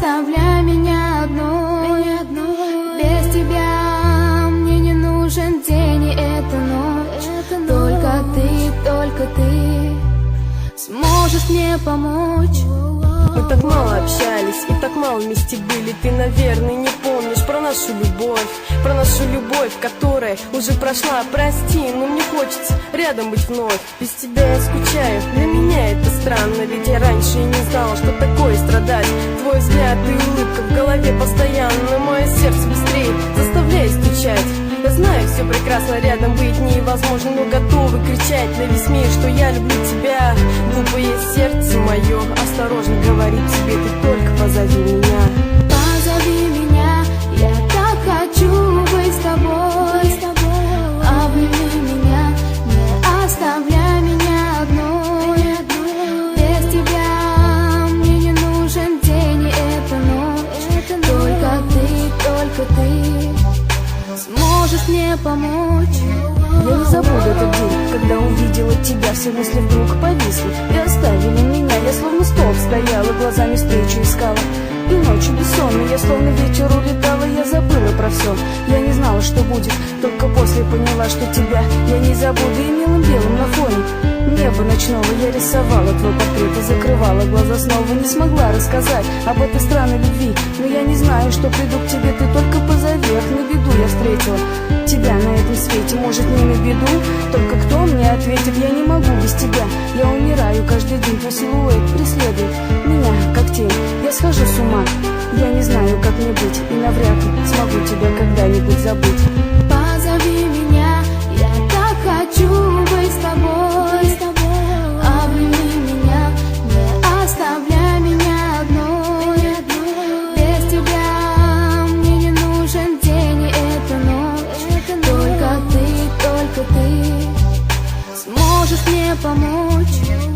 оставляй меня одну, меня одной. Без тебя мне не нужен день и эта ночь. эта ночь. Только ты, только ты сможешь мне помочь. Мы так мало общались и так мало вместе были Ты, наверное, не помнишь про нашу любовь Про нашу любовь, которая уже прошла Прости, но мне хочется рядом быть вновь Без тебя я скучаю, для меня это странно Ведь я раньше и не знала, что такое страдать. Твой взгляд и улыбка в голове постоянно Мое сердце быстрее заставляет стучать. Я знаю, все прекрасно рядом быть невозможно Но готовы кричать на весь мир, что я люблю тебя. Глупое сердце мое осторожно говорит тебе Ты только позови меня помочь. Я не забуду этот день, когда увидела тебя Все мысли вдруг повисли и оставили меня. Я словно столб стояла, глазами встречу искала. И ночью бессонной я словно вечер улетала Я забыла про все, я не знала, что будет Только после поняла, что тебя я не забуду. И милым белым на фоне Небо ночного я рисовала твой портрет И закрывала глаза снова. Не смогла рассказать об этой странной любви Но я не знаю, что приду к тебе Ты только позови, ах, на беду беду Только кто мне ответит, я не могу без тебя. Я умираю каждый день, твой силуэт преследует Меня, как тень, я схожу с ума Я не знаю, как мне быть И навряд ли смогу тебя когда-нибудь забыть. Позови меня, я так хочу быть с тобой сможешь мне помочь?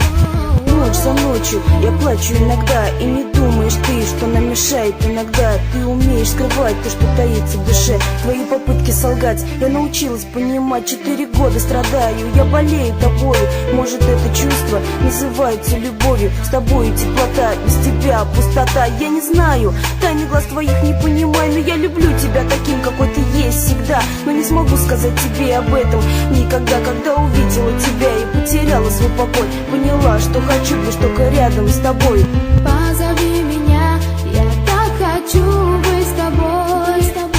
Ночь за ночью я плачу иногда И не думаешь ты, что нам мешает иногда. Ты умеешь скрывать то, что таится в душе. Твои попытки солгать я научилась понимать. Четыре года страдаю, я болею тобой Может это чувство называется любовью. С тобой теплота, без тебя пустота. Я не знаю, тайны глаз твоих не понимаю Но я люблю тебя таким, какой ты есть навсегда Но не смогу сказать тебе об этом. Никогда, когда увидела тебя и потеряла свой покой Поняла, что хочу лишь только рядом с тобой. Позови меня, я так хочу быть с тобой, с тобой.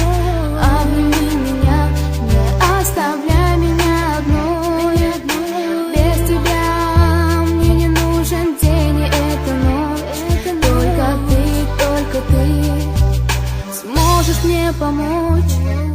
А меня, не оставляй меня одной. Без тебя мне не нужен день и эта ночь. Только ты, только ты сможешь мне помочь.